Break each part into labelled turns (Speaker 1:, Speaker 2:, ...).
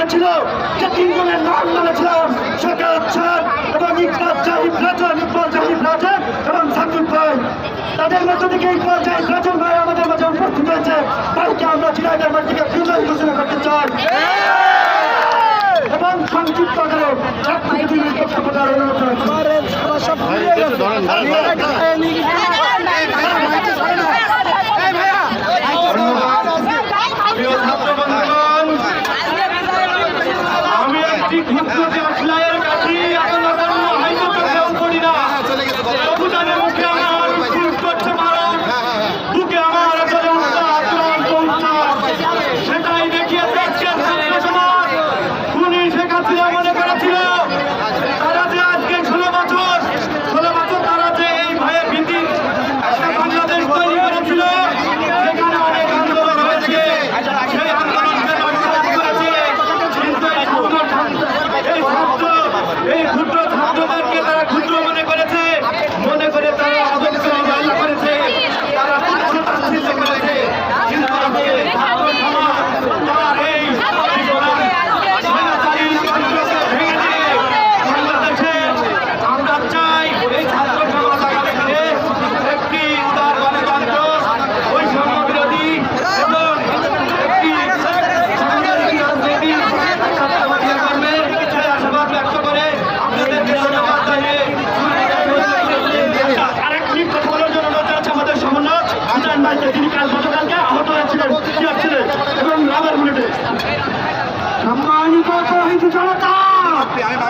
Speaker 1: করেছিল যে তিনজনের নাম বলেছিলাম শেখাত খান এবং ইকবাল জাহিদ রাজন ইকবাল জাহিদ রাজন এবং সাকিব ভাই। তাদের মধ্য থেকে ইকবাল জাহিদ রাজন ভাই আমাদের মাঝে উপস্থিত হয়েছে। তাইকে আমরা চিরাইদের মাটিকে বিজয় ঘোষণা করতে চাই। এবং সংক্ষিপ্ত করে অনুরোধ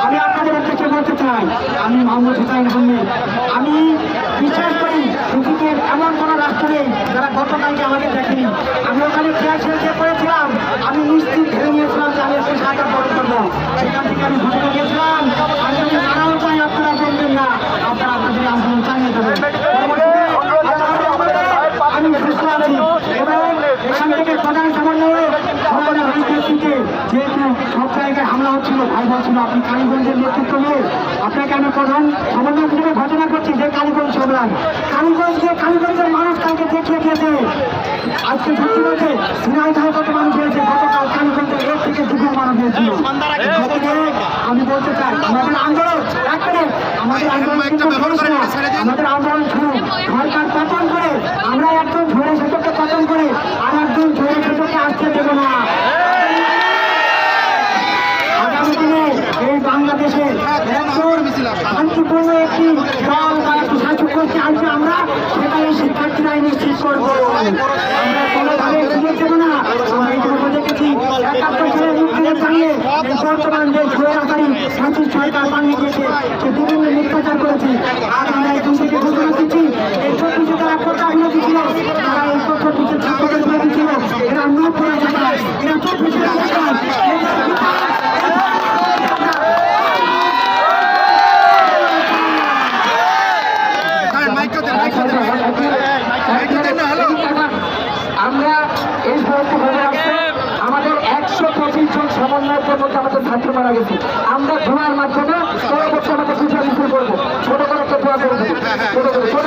Speaker 2: আমি
Speaker 1: আপনাদের কাছে বলতে চাই, আমি মোহাম্মদ হুসাইন আহমেদ। আমি বিশ্বাস করি পৃথিবীর এমন কোনো রাষ্ট্র নেই যারা গতকালকে আমাকে দেখেনি। আমি ওখানে ক্রিয়াশীল যে করেছিলাম। আমি নিশ্চিত ধরে নিয়েছিলাম যে আমি একটু সাহায্য বরণ করব। সেখান থেকে আমি ঘুরে গিয়েছিলাম। আমি নানাও চাই আপনারা বলবেন না, আপনারা আপনাদের আন্দোলন চালিয়ে রহমতে আমি সুস্থ এবং এখান থেকে প্রধান সমন্বয়ে যেহেতু সব জায়গায় হামলা হচ্ছিল ভাই বলছিল আপনি কালীগঞ্জের নেতৃত্ব নিয়ে আপনাকে আমি প্রধান সমন্বয় হিসেবে ঘোষণা করছি যে কালীগঞ্জ সংগ্রাম? কালীগঞ্জকে কালীগঞ্জের মানুষ কালকে দেখিয়ে দিয়েছে। আজকে সত্যি বলছে সিনাই ধারে কত মানুষ হয়েছে? গতকাল কালীগঞ্জের এক থেকে দুপুর মানুষ হয়েছিল। আমি বলতে চাই আমাদের আন্দোলন এক মিনিট। আমাদের আন্দোলন। আমাদের আন্দোলন শুরু। সরকার আমরা কোনোভাবে সুযোগ দেবো না আমরা একাত্তর বানিয়ে দিয়েছে সে বিভিন্ন মিথ্যাচার করেছে আর আমরা এই থেকে ঘোষণা দিচ্ছি এই চব্বিশে যারা কোটা বিরোধী ছিল তারা এই চব্বিশে ছাত্রদের বিরোধী ছিল এরা নব্বই সরকার এরা চব্বিশের সরকার আমরা এই সমস্ত খবর আসছে আমাদের একশো পঁচিশ অন্যায় আমাদের ছাত্র মারা গেছে। আমরা ধোয়ার মাধ্যমে পরবর্তী আমাদের পিছিয়ে মিছিল করব। ছোট করে একটা ধোঁয়া করব ছোট করে, ছোট